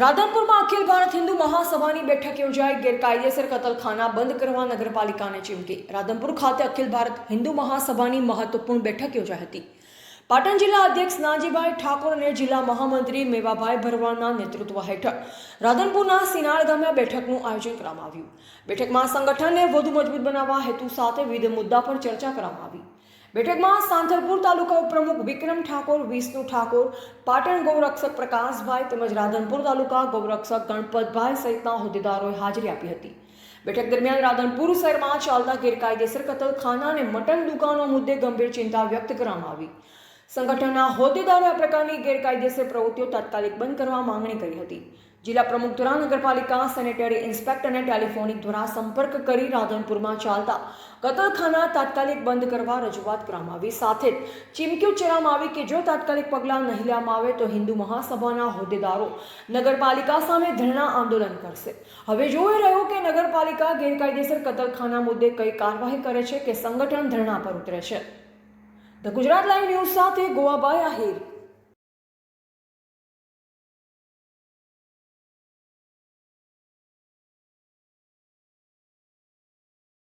રાધનપુરમાં અખિલ ભારત હિન્દુ મહાસભાની બેઠક યોજાઈ. ગેરકાયદેસર કતલખાના બંધ કરવા નગરપાલિકાને ચીમકી. રાધનપુર ખાતે અખિલ ભારત હિન્દુ મહાસભાની મહત્વપૂર્ણ બેઠક યોજાઈ હતી. પાટણ જિલ્લા અધ્યક્ષ નાજીભાઈ ઠાકોર અને જિલ્લા મહામંત્રી મેવાભાઈ ભરવાડના નેતૃત્વ હેઠળ રાધનપુરના સિનાળ ગામે બેઠકનું આયોજન કરવામાં આવ્યું. બેઠકમાં સંગઠનને વધુ મજબૂત બનાવવા હેતુ સાથે વિવિધ મુદ્દા પર ચર્ચા કરવામાં આવી. બેઠકમાં સાંથલપુર તાલુકા ઉપપ્રમુખ વિક્રમ ઠાકોર, વિષ્ણુ ઠાકોર, પાટણ ગૌરક્ષક પ્રકાશભાઈ તેમજ રાધનપુર તાલુકા ગૌરક્ષક ગણપતભાઈ સહિતના હોદ્દેદારોએ હાજરી આપી હતી. બેઠક દરમિયાન રાધનપુર શહેરમાં ચાલતા ગેરકાયદેસર કતલખાના અને મટન દુકાનો મુદ્દે ગંભીર ચિંતા વ્યક્ત કરવામાં આવી. સંગઠનના હોદ્દેદારોએ આ પ્રકારની ગેરકાયદેસર પ્રવૃત્તિઓ તાત્કાલિક બંધ કરવા માંગણી કરી હતી. જિલ્લા પ્રમુખ દ્વારા નગરપાલિકા, સેનેટરી ઇન્સ્પેક્ટરને ટેલિફોનિક દ્વારા સંપર્ક કરી રાધનપુરમાં ચાલતા કતલખાના તાત્કાલિક બંધ કરવા રજૂઆત કરવામાં આવી. સાથે જ ચીમકી ઉચ્ચારવામાં આવી કે જો તાત્કાલિક પગલાં નહીં લેવામાં આવે તો હિન્દુ મહાસભાના હોદ્દેદારો નગરપાલિકા સામે ધરણા આંદોલન કરશે. હવે જોઈ રહ્યું કે નગરપાલિકા ગેરકાયદેસર કતલખાના મુદ્દે કઈ કાર્યવાહી કરે છે કે સંગઠન ધરણા પર ઉતરે છે? ધ ગુજરાત લાઈવ ન્યૂઝ સાથે ગોવાભાઈ આહિર.